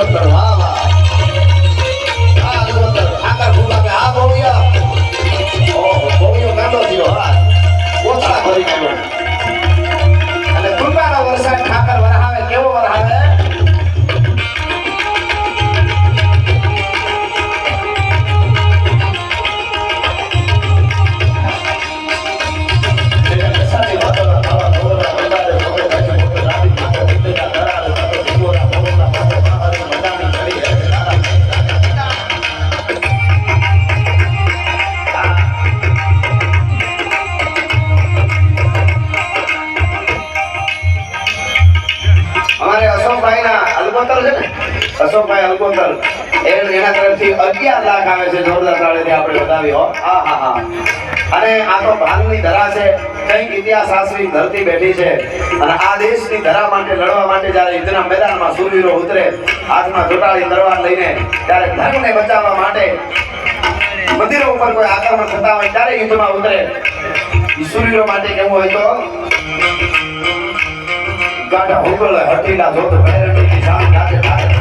fala para lá, Algotar છે ને? અશોકભાઈ અલગોતર એના તરફથી અગિયાર લાખ આવે છે જોરદાર તાળેથી આપણે બતાવી હો. હા હા હા. અને આ તો ભાનની ધરા છે. કંઈક ઇતિહાસાસ્ત્રી ધરતી બેઠી છે. અને આ દેશની ધરા માટે લડવા માટે જ્યારે યુદ્ધના મેદાનમાં સૂરવીરો ઉતરે, હાથમાં જોટાળી તરવાર લઈને ત્યારે ધર્મને બચાવવા માટે મંદિરો ઉપર કોઈ આક્રમણ થતા હોય ત્યારે યુદ્ધમાં ઉતરે. સૂરવીરો માટે કેવું હોય તો? ગાઢા હુગલ હટીલા જોત ભૈરવીની શાન ગાજે ગાજે